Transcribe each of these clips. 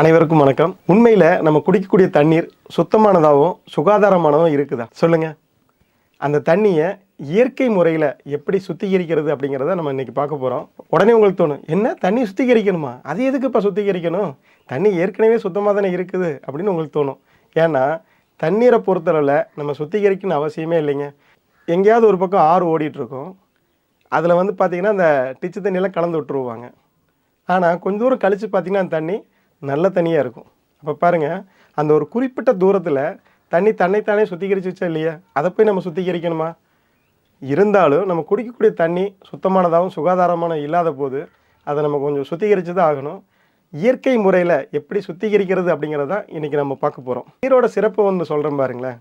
அனைவருக்கும் வணக்கம். உண்மையில் நம்ம குடிக்கக்கூடிய தண்ணீர் சுத்தமானதாகவும் சுகாதாரமானதாகவும் இருக்குதா? சொல்லுங்க. அந்த தண்ணியை இயற்கை முறையில் எப்படி சுத்திகரிக்கிறது அப்படிங்கிறத நம்ம இன்றைக்கி பார்க்க போகிறோம் உடனே உங்களுக்கு தோணும் என்ன? தண்ணி சுத்திகரிக்கணுமா? அது எதுக்கு இப்போ சுத்திகரிக்கணும்? தண்ணி ஏற்கனவே சுத்தமாக தானே இருக்குது அப்படின்னு உங்களுக்கு தோணும். ஏன்னா தண்ணீரை பொறுத்தளவில் நம்ம சுத்திகரிக்கணும்னு அவசியமே இல்லைங்க. எங்கேயாவது ஒரு பக்கம் ஆறு ஓடிட்டுருக்கோம். அதில் வந்து பார்த்திங்கன்னா அந்த டிச்சு தண்ணியெல்லாம் கலந்து விட்டுருவாங்க. ஆனால் கொஞ்சம் தூரம் கழித்து பார்த்தீங்கன்னா அந்த தண்ணி நல்ல தண்ணியாக இருக்கும். அப்போ பாருங்கள் அந்த ஒரு குறிப்பிட்ட தூரத்தில் தண்ணி தன்னைத்தானே சுத்திகரிச்சு வச்சா இல்லையா? அதை போய் நம்ம சுத்திகரிக்கணுமா? இருந்தாலும் நம்ம குடிக்கக்கூடிய தண்ணி சுத்தமானதாகவும் சுகாதாரமான இல்லாத போது அதை நம்ம கொஞ்சம் சுத்திகரித்து தான் ஆகணும். இயற்கை முறையில் எப்படி சுத்திகரிக்கிறது அப்படிங்கிறத தான் இன்றைக்கி நம்ம பார்க்க போகிறோம் நீரோட சிறப்பு வந்து சொல்கிறேன் பாருங்களேன்.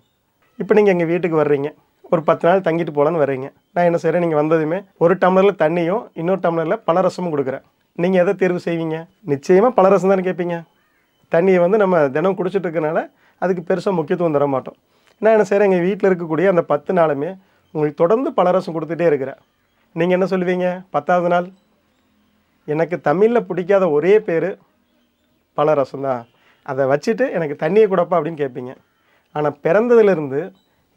இப்போ நீங்கள் எங்கள் வீட்டுக்கு வர்றீங்க. ஒரு பத்து நாள் தங்கிட்டு போகலான்னு வர்றீங்க. நான் என்ன செய்கிறேன் நீங்கள் வந்ததுமே ஒரு டம்ளரில் தண்ணியும் இன்னொரு டம்ளரில் பலரசமும் கொடுக்குறேன். நீங்கள் எதை தேர்வு செய்வீங்க? நிச்சயமாக பலரசம் தானே கேட்பீங்க. தண்ணியை வந்து நம்ம தினம் குடிச்சிட்டு இருக்கனால அதுக்கு பெருசாக முக்கியத்துவம் தர மாட்டோம். நான் என்ன செய்கிறேன் எங்கள் வீட்டில் இருக்கக்கூடிய அந்த பத்து நாளுமே உங்களுக்கு தொடர்ந்து பலரசம் கொடுத்துட்டே இருக்கிறேன். நீங்கள் என்ன சொல்லுவீங்க? பத்தாவது நாள்? எனக்கு தமிழில் பிடிக்காத ஒரே பேர் பலரசம் தான். அதை வச்சுட்டு எனக்கு தண்ணியை கொடுப்பா அப்படின்னு கேட்பீங்க. ஆனால் பிறந்ததுலேருந்து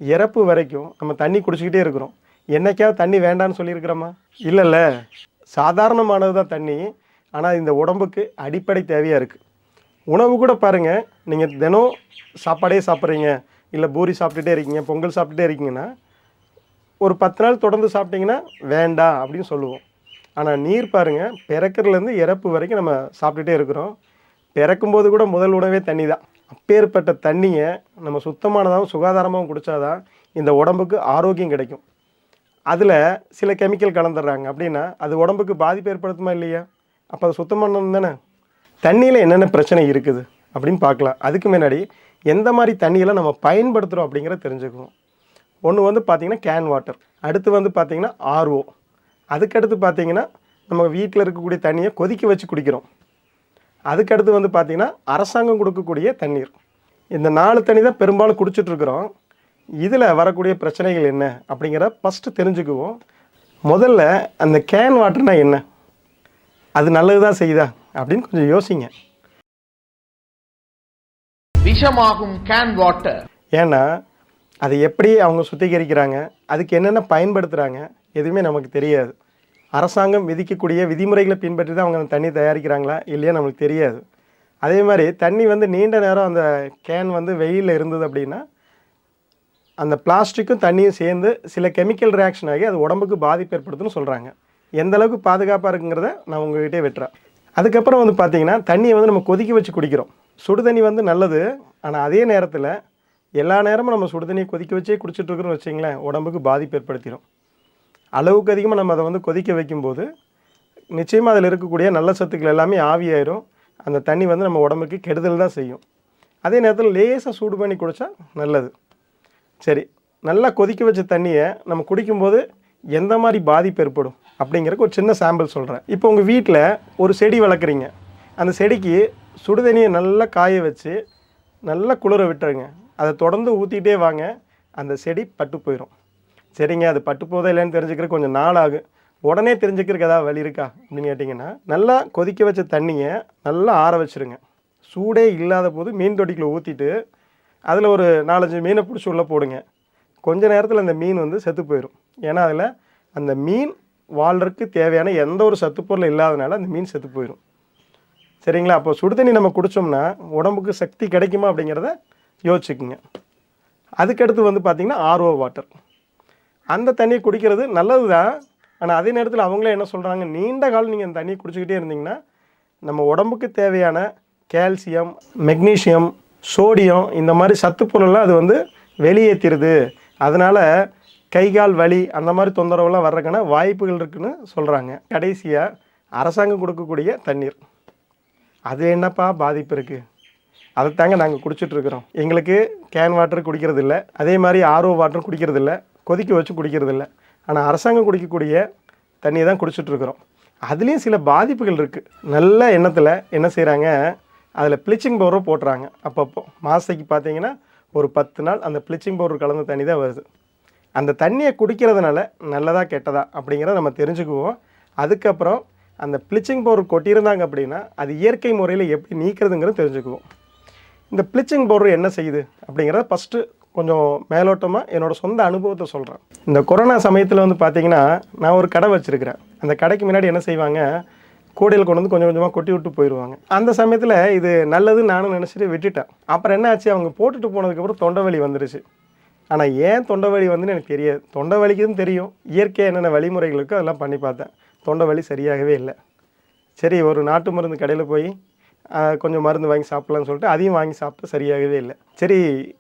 இறப்பு வரைக்கும் நம்ம தண்ணி குடிச்சிக்கிட்டே இருக்கிறோம். என்னைக்காவது தண்ணி வேண்டான்னு சொல்லியிருக்கிறோமா? இல்லைல்ல. சாதாரணமானது தான் தண்ணி ஆனால் இந்த உடம்புக்கு அடிப்படை தேவையாக இருக்குது உணவு கூட பாருங்கள் நீங்கள் தினம் சாப்பாடே சாப்பிட்றீங்க இல்லை பூரி சாப்பிட்டுட்டே இருக்கீங்க பொங்கல் சாப்பிட்டுட்டே இருக்கீங்கன்னா ஒரு பத்து நாள் தொடர்ந்து சாப்பிட்டீங்கன்னா வேண்டாம் அப்படின்னு சொல்லுவோம். ஆனால் நீர் பாருங்கள் பிறக்கிறதுலேருந்து இறப்பு வரைக்கும் நம்ம சாப்பிட்டுட்டே இருக்கிறோம். பிறக்கும்போது கூட முதல் உணவே தண்ணி தான் அப்பேற்பட்ட தண்ணியை நம்ம சுத்தமானதாகவும் சுகாதாரமாகவும் குடித்தாதான் இந்த உடம்புக்கு ஆரோக்கியம் கிடைக்கும். அதில் சில கெமிக்கல் கலந்துடுறாங்க. அப்படின்னா அது உடம்புக்கு பாதிப்பு ஏற்படுத்துமா இல்லையா? அப்போ அது பண்ணணும் தானே? தண்ணியில் என்னென்ன பிரச்சனை இருக்குது அப்படின்னு பார்க்கலாம். அதுக்கு முன்னாடி எந்த மாதிரி தண்ணியெல்லாம் நம்ம பயன்படுத்துகிறோம் அப்படிங்கிறத தெரிஞ்சுக்குவோம் ஒன்று வந்து பார்த்திங்கன்னா கேன் வாட்டர் அடுத்து வந்து பார்த்திங்கன்னா ஆர்ஓ அதுக்கடுத்து பார்த்திங்கன்னா நம்ம வீட்டில் இருக்கக்கூடிய தண்ணியை கொதிக்க வச்சு குடிக்கிறோம். அதுக்கடுத்து வந்து பார்த்திங்கன்னா அரசாங்கம் கொடுக்கக்கூடிய தண்ணீர். இந்த நாலு தண்ணி தான் பெரும்பாலும் குடிச்சிட்ருக்குறோம் இதில் வரக்கூடிய பிரச்சனைகள் என்ன அப்படிங்கிறத ஃபஸ்ட்டு தெரிஞ்சுக்குவோம். முதல்ல அந்த கேன் வாட்டர்னா என்ன? அது நல்லது தான் செய்யுதா? அப்படின்னு கொஞ்சம் யோசிங்க. விஷமாகும் கேன் வாட்டர் ஏன்னா அதை எப்படி அவங்க சுத்திகரிக்கிறாங்க அதுக்கு என்னென்ன பயன்படுத்துகிறாங்க எதுவுமே நமக்கு தெரியாது. அரசாங்கம் விதிக்கக்கூடிய விதிமுறைகளை பின்பற்றி தான் அவங்க அந்த தண்ணி தயாரிக்கிறாங்களா இல்லையா நமக்கு தெரியாது. அதே மாதிரி தண்ணி வந்து நீண்ட நேரம் அந்த கேன் வந்து வெயிலில் இருந்தது அப்படின்னா அந்த பிளாஸ்டிக்கும் தண்ணியும் சேர்ந்து சில கெமிக்கல் ரியாக்ஷன் ஆகி அது உடம்புக்கு பாதிப்பு ஏற்படுத்துன்னு சொல்கிறாங்க எந்த அளவுக்கு பாதுகாப்பாக இருக்குங்கிறத நான் உங்ககிட்டே வெட்டுறேன். அதுக்கப்புறம் வந்து பார்த்தீங்கன்னா தண்ணியை வந்து நம்ம கொதிக்க வச்சு குடிக்கிறோம். சுடு தண்ணி வந்து நல்லது. ஆனால் அதே நேரத்தில் எல்லா நேரமும் நம்ம சுடு தண்ணியை கொதிக்க வச்சே குடிச்சிட்ருக்குறோம்னு வச்சிங்களேன் உடம்புக்கு பாதிப்பு ஏற்படுத்திடும் அளவுக்கு அதிகமாக நம்ம அதை வந்து கொதிக்க வைக்கும்போது நிச்சயமாக அதில் இருக்கக்கூடிய நல்ல சத்துக்கள் எல்லாமே ஆவியாயிரும். அந்த தண்ணி வந்து நம்ம உடம்புக்கு கெடுதல் தான் செய்யும். அதே நேரத்தில் லேசாக சூடு பண்ணி குடித்தா நல்லது. சரி நல்லா கொதிக்க வச்ச தண்ணியை நம்ம குடிக்கும்போது எந்த மாதிரி பாதிப்பு ஏற்படும் அப்படிங்கிறக்கு ஒரு சின்ன சாம்பிள் சொல்கிறேன் இப்போ உங்கள் வீட்டில் ஒரு செடி வளர்க்குறீங்க. அந்த செடிக்கு சுடுதண்ணியை நல்லா காய வச்சு நல்லா குளிர விட்டுருங்க. அதை தொடர்ந்து ஊற்றிட்டே வாங்க. அந்த செடி பட்டு போயிடும் சரிங்க அது பட்டு போதா இல்லைன்னு தெரிஞ்சுக்கிற கொஞ்சம் நாள் ஆகும். உடனே தெரிஞ்சுக்கிறதுக்கு ஏதாவது வழி இருக்கா அப்படின்னு கேட்டிங்கன்னா நல்லா கொதிக்க வச்ச தண்ணியை நல்லா ஆற வச்சுருங்க. சூடே இல்லாத போது மீன் தொட்டிக்குள்ளே ஊற்றிட்டு அதில் ஒரு நாலஞ்சு மீனை பிடிச்சி உள்ளே போடுங்க. கொஞ்ச நேரத்தில் அந்த மீன் வந்து செத்து போயிடும் ஏன்னா அதில் அந்த மீன் வாழ்றதுக்கு தேவையான எந்த ஒரு சத்துப்பொருள் இல்லாதனால அந்த மீன் செத்து போயிடும் சரிங்களா? அப்போ சுடுதண்ணி நம்ம குடித்தோம்னா உடம்புக்கு சக்தி கிடைக்குமா அப்படிங்கிறத யோசிச்சுக்குங்க. அதுக்கடுத்து வந்து பார்த்திங்கன்னா ஆர்ஓ வாட்டர் அந்த தண்ணியை குடிக்கிறது நல்லது தான் ஆனால் அதே நேரத்தில் அவங்களே என்ன சொல்கிறாங்க நீண்ட காலம் நீங்கள் அந்த தண்ணியை குடிச்சிக்கிட்டே இருந்தீங்கன்னா நம்ம உடம்புக்கு தேவையான கால்சியம் மெக்னீஷியம் சோடியம் இந்த மாதிரி சத்து பொருள்லாம் அது வந்து வெளியேற்றிடுது அதனால் கை கால் வலி அந்த மாதிரி தொந்தரவுலாம் வர்றதுக்கான வாய்ப்புகள் இருக்குதுன்னு சொல்கிறாங்க கடைசியாக அரசாங்கம் கொடுக்கக்கூடிய தண்ணீர். அது என்னப்பா பாதிப்பு இருக்குது அதை தாங்க நாங்கள் குடிச்சிட்ருக்குறோம் எங்களுக்கு கேன் வாட்டர் குடிக்கிறது இல்லை. அதே மாதிரி ஆர்ஓ வாட்டர் குடிக்கிறது இல்லை. கொதிக்க வச்சு குடிக்கிறது இல்லை. ஆனால் அரசாங்கம் குடிக்கக்கூடிய தண்ணியை தான் குடிச்சிட்ருக்குறோம் அதுலேயும் சில பாதிப்புகள் இருக்குது நல்ல எண்ணத்தில் என்ன செய்கிறாங்க அதில் ப்ளீச்சிங் பவுடர் போட்டுறாங்க. அப்பப்போ மாதத்துக்கு பார்த்தீங்கன்னா ஒரு பத்து நாள் அந்த ப்ளீச்சிங் பவுடர் கலந்த தண்ணி தான் வருது. அந்த தண்ணியை குடிக்கிறதுனால நல்லதா கெட்டதா அப்படிங்கிறத நம்ம தெரிஞ்சுக்குவோம். அதுக்கப்புறம் அந்த ப்ளீச்சிங் பவுடர் கொட்டியிருந்தாங்க அப்படின்னா அது இயற்கை முறையில் எப்படி நீக்கிறதுங்கிறது தெரிஞ்சுக்குவோம். இந்த ப்ளீச்சிங் பவுடர் என்ன செய்யுது அப்படிங்கிறத ஃபஸ்ட்டு கொஞ்சம் மேலோட்டமாக என்னோடய சொந்த அனுபவத்தை சொல்கிறேன் இந்த கொரோனா சமயத்தில் வந்து பார்த்திங்கன்னா நான் ஒரு கடை வச்சுருக்கிறேன். அந்த கடைக்கு முன்னாடி என்ன செய்வாங்க கூடையில் கொண்டு வந்து கொஞ்சம் கொஞ்சமாக கொட்டி விட்டு போயிடுவாங்க அந்த சமயத்தில் இது நல்லதுன்னு நானும் நினச்சிட்டு விட்டுட்டேன். அப்புறம் என்ன ஆச்சு? அவங்க போட்டுட்டு போனதுக்கப்புறம் தொண்டை வலி வந்துருச்சு. ஆனால் ஏன் தொண்டை வலி வந்துன்னு எனக்கு தெரியாது. தொண்டை வலிக்குதுன்னு தெரியும். இயற்கையாக என்னென்ன வழிமுறைகளுக்கும் அதெல்லாம் பண்ணி பார்த்தேன். தொண்டை வலி சரியாகவே இல்லை. சரி ஒரு நாட்டு மருந்து கடையில் போய் கொஞ்சம் மருந்து வாங்கி சாப்பிட்லான்னு சொல்லிட்டு அதையும் வாங்கி சாப்பிட்டு சரியாகவே இல்லை. சரி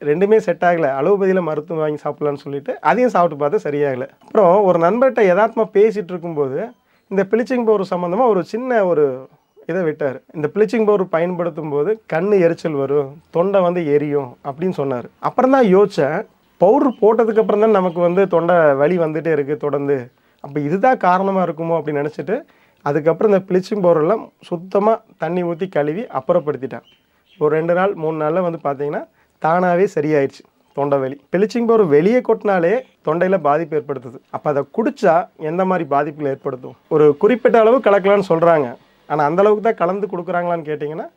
ரெண்டுமே செட் ஆகலை. அலோபதியில் மருத்துவம் வாங்கி சாப்பிட்லான்னு சொல்லிட்டு அதையும் சாப்பிட்டு பார்த்தா சரியாகலை. அப்புறம் ஒரு நண்பர்கிட்ட யதார்த்தமாக பேசிகிட்டு இருக்கும்போது இந்த பிளிச்சிங் பவுடர் சம்மந்தமாக ஒரு சின்ன ஒரு இதை விட்டார். இந்த ப்ளீச்சிங் பவுடர் பயன்படுத்தும் போது கண் எரிச்சல் வரும் தொண்டை வந்து எரியும் அப்படின்னு சொன்னார். அப்புறம் தான் யோசித்தேன் பவுட்ரு போட்டதுக்கு அப்புறம் தான் நமக்கு வந்து தொண்டை வலி வந்துகிட்டே இருக்குது தொடர்ந்து. அப்போ இதுதான் காரணமாக இருக்குமோ அப்படின்னு நினச்சிட்டு அதுக்கப்புறம் இந்த ப்ளீச்சிங் பவுடர்லாம் சுத்தமாக தண்ணி ஊற்றி கழுவி அப்புறப்படுத்திட்டேன். ஒரு ரெண்டு நாள் மூணு நாளில் வந்து பார்த்தீங்கன்னா தானாகவே சரியாயிடுச்சு தொண்டை வலி. பிளிச்சிங் பவுடர் வெளியே கொட்டினாலே தொண்டையில் பாதிப்பு ஏற்படுத்துது. அப்போ அதை குடித்தா எந்த மாதிரி பாதிப்புகள் ஏற்படுத்தும்? ஒரு குறிப்பிட்ட அளவு கலக்கலான்னு சொல்கிறாங்க ஆனால் அந்த அளவுக்கு தான் கலந்து கொடுக்குறாங்களான்னு கேட்டிங்கன்னா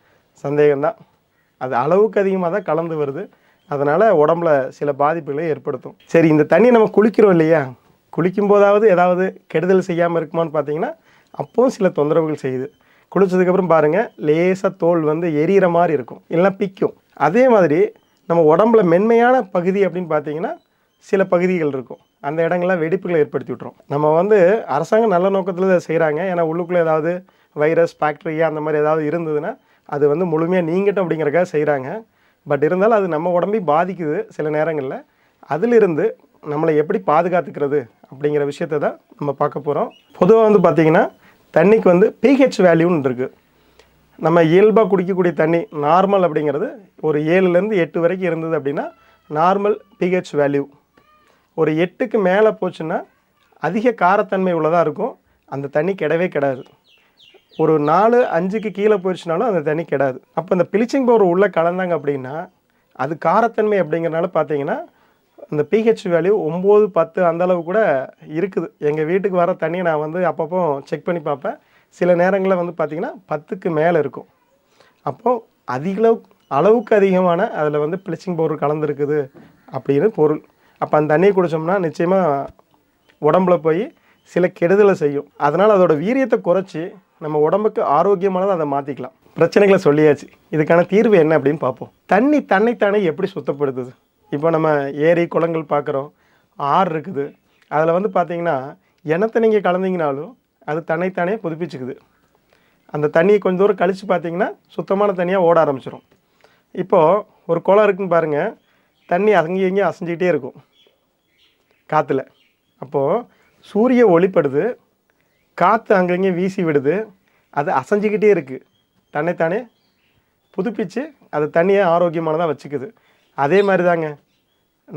சந்தேகம்தான். அது அளவுக்கு அதிகமாக தான் கலந்து வருது. அதனால் உடம்புல சில பாதிப்புகளை ஏற்படுத்தும். சரி இந்த தண்ணி நம்ம குளிக்கிறோம் இல்லையா? குளிக்கும் போதாவது ஏதாவது கெடுதல் செய்யாமல் இருக்குமான்னு பார்த்தீங்கன்னா அப்போவும் சில தொந்தரவுகள் செய்யுது. குளித்ததுக்கப்புறம் பாருங்கள் லேசாக தோல் வந்து எரியிற மாதிரி இருக்கும். இல்லைன்னா பிக்கும். அதே மாதிரி நம்ம உடம்புல மென்மையான பகுதி அப்படின்னு பார்த்தீங்கன்னா சில பகுதிகள் இருக்கும். அந்த இடங்கள்லாம் வெடிப்புகளை ஏற்படுத்தி விட்டுரும். நம்ம வந்து அரசாங்கம் நல்ல நோக்கத்தில் இதை செய்கிறாங்க ஏன்னா உள்ளுக்குள்ளே ஏதாவது வைரஸ் பாக்டீரியா அந்த மாதிரி ஏதாவது இருந்ததுன்னா அது வந்து முழுமையாக நீங்கட்டும் அப்படிங்கிறக்காக செய்கிறாங்க பட் இருந்தாலும் அது நம்ம உடம்பை பாதிக்குது சில நேரங்களில். அதிலிருந்து நம்மளை எப்படி பாதுகாத்துக்கிறது அப்படிங்கிற விஷயத்தை தான் நம்ம பார்க்க போகிறோம் பொதுவாக வந்து பார்த்திங்கன்னா தண்ணிக்கு வந்து பிஹெச் வேல்யூன்னு இருக்குது நம்ம இயல்பாக குடிக்கக்கூடிய தண்ணி நார்மல் அப்படிங்கிறது ஒரு ஏழுலேருந்து எட்டு வரைக்கும் இருந்தது அப்படின்னா நார்மல் பிஹெச் வேல்யூ ஒரு எட்டுக்கு மேலே போச்சுன்னா அதிக காரத்தன்மை உள்ளதாக இருக்கும். அந்த தண்ணி கெடவே கிடாது. ஒரு நாலு அஞ்சுக்கு கீழே போயிடுச்சுனாலும் அந்த தண்ணி கிடாது. அப்போ இந்த பிளிச்சிங் பவுடர் உள்ளே கலந்தாங்க அப்படின்னா அது காரத்தன்மை அப்படிங்கிறனால பார்த்தீங்கன்னா இந்த பிஹெச் வேல்யூ ஒம்பது பத்து அந்த அளவு கூட இருக்குது. எங்கள் வீட்டுக்கு வர தண்ணியை நான் வந்து அப்பப்போ செக் பண்ணி பார்ப்பேன். சில நேரங்களில் வந்து பார்த்திங்கன்னா பத்துக்கு மேலே இருக்கும். அப்போது அதிகளவு அளவுக்கு அதிகமான அதில் வந்து ப்ளீச்சிங் பவுடர் கலந்துருக்குது அப்படின்னு பொருள். அப்போ அந்த தண்ணியை குடித்தோம்னா நிச்சயமாக உடம்புல போய் சில கெடுதலை செய்யும். அதனால் அதோட வீரியத்தை குறைச்சி நம்ம உடம்புக்கு ஆரோக்கியமானதை அதை மாற்றிக்கலாம் பிரச்சனைகளை சொல்லியாச்சு. இதுக்கான தீர்வு என்ன அப்படின்னு பார்ப்போம். தண்ணி தன்னைத்தானே எப்படி சுத்தப்படுத்துது? இப்போ நம்ம ஏரி குளங்கள் பார்க்குறோம் ஆறு இருக்குது. அதில் வந்து பார்த்திங்கன்னா எண்ணத்தை நீங்கள் கலந்தீங்கனாலும் அது தன்னைத்தானே புதுப்பிச்சுக்குது. அந்த தண்ணியை கொஞ்சம் தூரம் கழித்து பார்த்தீங்கன்னா சுத்தமான தண்ணியாக ஓட ஆரம்பிச்சிடும் இப்போது ஒரு குளம் இருக்குன்னு பாருங்கள் தண்ணி அங்கேயும் இங்கேயும் அசைஞ்சிக்கிட்டே இருக்கும். காற்றுல அப்போது சூரிய ஒளிப்படுது. காற்று அங்கங்கே வீசி விடுது. அது அசைஞ்சிக்கிட்டே இருக்குது தன்னைத்தானே புதுப்பிச்சு அது தண்ணியை ஆரோக்கியமானதாக வச்சுக்குது. அதே மாதிரி தாங்க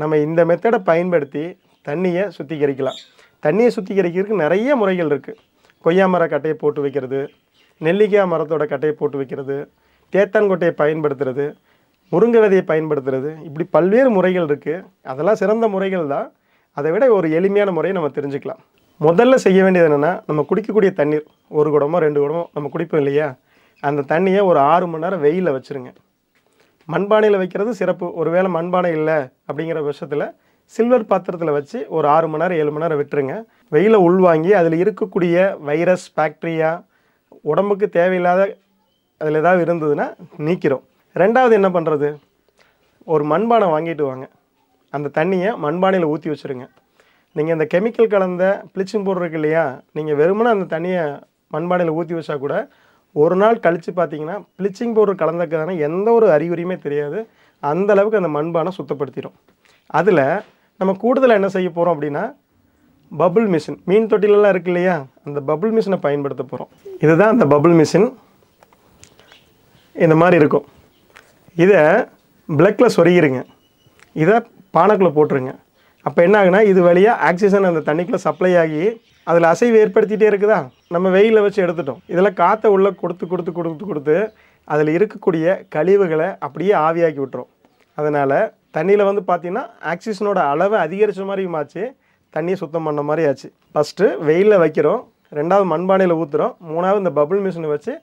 நம்ம இந்த மெத்தடை பயன்படுத்தி தண்ணியை சுத்திகரிக்கலாம். தண்ணியை சுத்திகரிக்கிறதுக்கு நிறைய முறைகள் இருக்குது கொய்யா மர கட்டையை போட்டு வைக்கிறது நெல்லிக்காய் மரத்தோட கட்டையை போட்டு வைக்கிறது தேத்தான்கொட்டையை பயன்படுத்துறது முருங்கை விதையை பயன்படுத்துறது. இப்படி பல்வேறு முறைகள் இருக்குது அதெல்லாம் சிறந்த முறைகள் தான். அதை விட ஒரு எளிமையான முறையை நம்ம தெரிஞ்சுக்கலாம். முதல்ல செய்ய வேண்டியது என்னென்னா நம்ம குடிக்கக்கூடிய தண்ணீர் ஒரு குடமோ ரெண்டு குடமோ நம்ம குடிப்போம் இல்லையா? அந்த தண்ணியை ஒரு ஆறு மணி நேரம் வெயிலில் வச்சுருங்க. மண்பானையில் வைக்கிறது சிறப்பு. ஒருவேளை மண்பானை இல்லை அப்படிங்கிற பட்சத்தில் சில்வர் பாத்திரத்தில் வச்சு ஒரு ஆறு மணி நேரம் ஏழு மணி நேரம் விட்டுருங்க. வெயில உள்வாங்கி அதில் இருக்கக்கூடிய வைரஸ் பாக்டீரியா உடம்புக்கு தேவையில்லாத அதில் ஏதாவது இருந்ததுன்னா நீக்கிறோம். ரெண்டாவது என்ன பண்ணுறது ஒரு மண்பானை வாங்கிட்டு வாங்க. அந்த தண்ணியை மண்பானையில் ஊற்றி வச்சுருங்க. நீங்கள் இந்த கெமிக்கல் கலந்த ப்ளீச்சிங் பவுடர் இருக்கு இல்லையா? நீங்கள் வெறுமனே அந்த தண்ணியை மண்பானையில் ஊற்றி வச்சா கூட ஒரு நாள் கழித்து பார்த்தீங்கன்னா ப்ளீச்சிங் பவுடர் கலந்துக்கிறதான எந்த ஒரு அறிகுறியுமே தெரியாது. அந்த அளவுக்கு அந்த மண்பானை சுத்தப்படுத்திடும் அதில் நம்ம கூடுதலாக என்ன செய்ய போகிறோம் அப்படின்னா பபுள் மிஷின் மீன் தொட்டிலெல்லாம் இருக்கு இல்லையா? அந்த பபுள் மிஷினை பயன்படுத்த போகிறோம் இதுதான் அந்த பபுள் மிஷின் இந்த மாதிரி இருக்கும். இதை பிளக்கில் சொருகிருங்க. இதை பானைக்குள்ளே போட்டுருங்க. அப்போ என்ன ஆகுனா இது வழியாக ஆக்சிஜன் அந்த தண்ணிக்குள்ளே சப்ளை ஆகி அதில் அசைவு ஏற்படுத்திகிட்டே இருக்குதா? நம்ம வெயிலில் வச்சு எடுத்துட்டோம். இதில் காற்றை உள்ளே கொடுத்து கொடுத்து கொடுத்து கொடுத்து அதில் இருக்கக்கூடிய கழிவுகளை அப்படியே ஆவியாக்கி விட்டுரும். அதனால் தண்ணியில் வந்து பார்த்திங்கன்னா ஆக்சிஜனோட அளவை அதிகரித்த மாதிரியும் ஆச்சு. தண்ணியை சுத்தம் பண்ண மாதிரி ஆச்சு. ஃபஸ்ட்டு வெயிலில் வைக்கிறோம். ரெண்டாவது மண்பானையில் ஊற்றுறோம் மூணாவது இந்த பபுள் மிஷினை வச்சு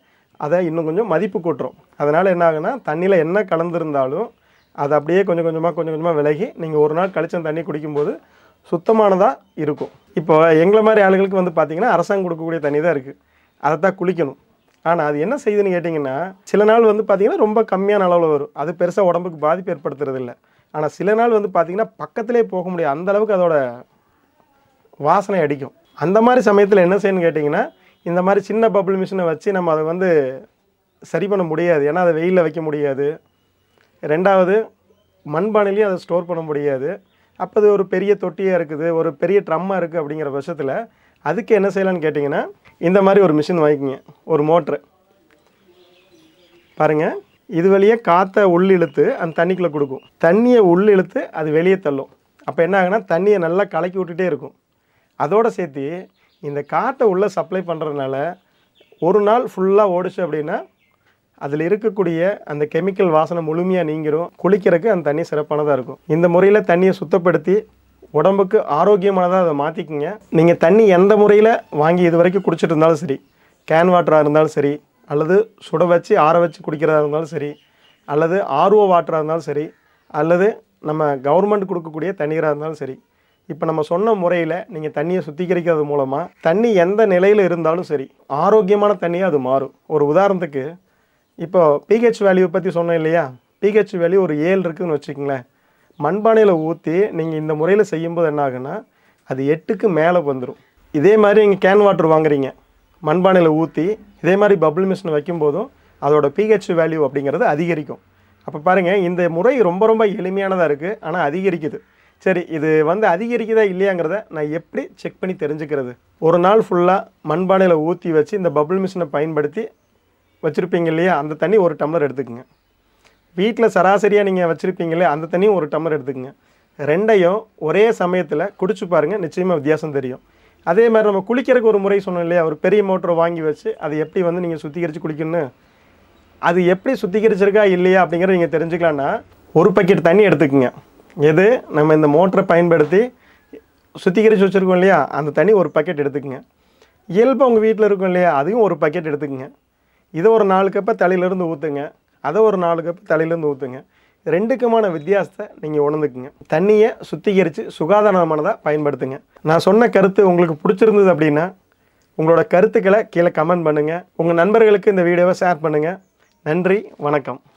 அதை இன்னும் கொஞ்சம் மதிப்பு கூட்டுறோம். அதனால் என்ன ஆகுனா தண்ணியில் என்ன கலந்துருந்தாலும் அது அப்படியே கொஞ்சம் கொஞ்சமாக கொஞ்சம் கொஞ்சமாக விலகி நீங்கள் ஒரு நாள் கழிச்ச தண்ணி குடிக்கும்போது சுத்தமானதாக இருக்கும். இப்போ எங்களை மாதிரி ஆளுகளுக்கு வந்து பார்த்திங்கன்னா அரசாங்கம் கொடுக்கக்கூடிய தண்ணி தான் இருக்குது அதை தான் குளிக்கணும். ஆனால் அது என்ன செய்யுதுன்னு கேட்டிங்கன்னா சில நாள் வந்து பார்த்திங்கன்னா ரொம்ப கம்மியான அளவில் வரும். அது பெருசாக உடம்புக்கு பாதிப்பு ஏற்படுத்துறது இல்லை ஆனால் சில நாள் வந்து பார்த்தீங்கன்னா பக்கத்திலே போக முடியாது. அந்த அளவுக்கு அதோட வாசனை அடிக்கும். அந்த மாதிரி சமயத்தில் என்ன செய்யணும்னு கேட்டிங்கன்னா இந்த மாதிரி சின்ன பப்புள் மிஷினை வச்சு நம்ம அதை வந்து சரி பண்ண முடியாது. ஏன்னா அதை வெயிலில் வைக்க முடியாது. ரெண்டாவது மண்பானையிலையும் அதை ஸ்டோர் பண்ண முடியாது. அப்போ அது ஒரு பெரிய தொட்டியாக இருக்குது ஒரு பெரிய ட்ரம்மாக இருக்குது அப்படிங்கிற பட்சத்தில் அதுக்கு என்ன செய்யலாம்னு கேட்டிங்கன்னா இந்த மாதிரி ஒரு மிஷின் வாங்கிக்கோங்க. ஒரு மோட்ரு பாருங்கள் இது வழியே காற்றை உள்ளிழுத்து அந்த தண்ணிக்குள்ளே கொடுக்கும். தண்ணியை உள்ளிழுத்து அது வெளியே தள்ளும். அப்போ என்ன ஆகுனா தண்ணியை நல்லா கலக்கி விட்டுட்டே இருக்கும். அதோடு சேர்த்து இந்த காற்றை உள்ளே சப்ளை பண்ணுறதுனால ஒரு நாள் ஃபுல்லாக ஓடிச்சு அப்படின்னா அதில் இருக்கக்கூடிய அந்த கெமிக்கல் வாசனை முழுமையாக நீங்கிரும். குளிக்கிறதுக்கு அந்த தண்ணி சிறப்பானதாக இருக்கும். இந்த முறையில் தண்ணியை சுத்தப்படுத்தி உடம்புக்கு ஆரோக்கியமானதாக அதை மாற்றிக்கிங்க நீங்கள் தண்ணி எந்த முறையில் வாங்கி இது வரைக்கும் குடிச்சிட்டு இருந்தாலும் சரி கேன் வாட்டராக இருந்தாலும் சரி அல்லது சுட வச்சு ஆற வச்சு குடிக்கிறதா இருந்தாலும் சரி அல்லது ஆர்ஓ வாட்டராக இருந்தாலும் சரி அல்லது நம்ம கவர்மெண்ட் கொடுக்கக்கூடிய தண்ணீராக இருந்தாலும் சரி இப்போ நம்ம சொன்ன முறையில் நீங்கள் தண்ணியை சுத்திகரிக்கிறது மூலமாக தண்ணி எந்த நிலையில் இருந்தாலும் சரி ஆரோக்கியமான தண்ணியாக அது மாறும். ஒரு உதாரணத்துக்கு இப்போ பிஹெச் வேல்யூ பற்றி சொன்னேன் இல்லையா? பிஹெச் வேல்யூ ஒரு ஏழு இருக்குதுன்னு வச்சுக்கோங்களேன். மண்பானையில் ஊற்றி நீங்கள் இந்த முறையில் செய்யும்போது என்ன ஆகுன்னா அது எட்டுக்கு மேலே வந்துடும் இதே மாதிரி நீங்கள் கேன் வாட்டர் வாங்குறீங்க. மண்பானையில் ஊற்றி இதே மாதிரி பபுள் மிஷின் வைக்கும்போதும் அதோட பிஹெச் வேல்யூ அப்படிங்கிறது அதிகரிக்கும். அப்போ பாருங்கள் இந்த முறை ரொம்ப ரொம்ப எளிமையானதாக இருக்குது ஆனால் அதிகரிக்குது. சரி இது வந்து அதிகரிக்குதா இல்லையாங்கிறத நான் எப்படி செக் பண்ணி தெரிஞ்சுக்கிறது? ஒரு நாள் ஃபுல்லாக மண்பானையில் ஊற்றி வச்சு இந்த பபுள் மிஷினை பயன்படுத்தி வச்சுருப்பீங்க இல்லையா? அந்த தண்ணி ஒரு டம்ளர் எடுத்துக்கோங்க. வீட்டில் சராசரியாக நீங்கள் வச்சுருப்பீங்களே அந்த தண்ணியும் ஒரு டம்ளர் எடுத்துக்கோங்க. ரெண்டையும் ஒரே சமயத்தில் குடிச்சு பாருங்கள் நிச்சயமாக வித்தியாசம் தெரியும். அதே மாதிரி நம்ம குளிக்கிறதுக்கு ஒரு முறை சொன்னோம் இல்லையா? ஒரு பெரிய மோட்டரை வாங்கி வச்சு அதை எப்படி வந்து நீங்கள் சுத்திகரித்து குளிக்கணும்னு? அது எப்படி சுத்திகரிச்சிருக்கா இல்லையா அப்படிங்கிறத நீங்கள் தெரிஞ்சுக்கலான்னா ஒரு பக்கெட் தண்ணி எடுத்துக்கோங்க. எது? நம்ம இந்த மோட்டரை பயன்படுத்தி சுத்திகரித்து வச்சுருக்கோம் இல்லையா? அந்த தண்ணி ஒரு பக்கெட் எடுத்துக்கோங்க. இயல்பாக உங்கள் வீட்டில் இருக்கும் இல்லையா? அதையும் ஒரு பக்கெட் எடுத்துக்கோங்க. இதை ஒரு நாலு கப்பை தலையிலேருந்து ஊற்றுங்க அதை ஒரு நாலு கப்பு தலையிலேருந்து ஊற்றுங்க ரெண்டுக்குமான வித்தியாசத்தை நீங்கள் உணர்ந்துக்குங்க. தண்ணியை சுத்திகரித்து சுகாதாரமானதாக பயன்படுத்துங்க. நான் சொன்ன கருத்து உங்களுக்கு பிடிச்சிருந்தது அப்படின்னா உங்களோட கருத்துக்களை கீழே கமெண்ட் பண்ணுங்கள் உங்கள் நண்பர்களுக்கு இந்த வீடியோவை ஷேர் பண்ணுங்கள் நன்றி வணக்கம்.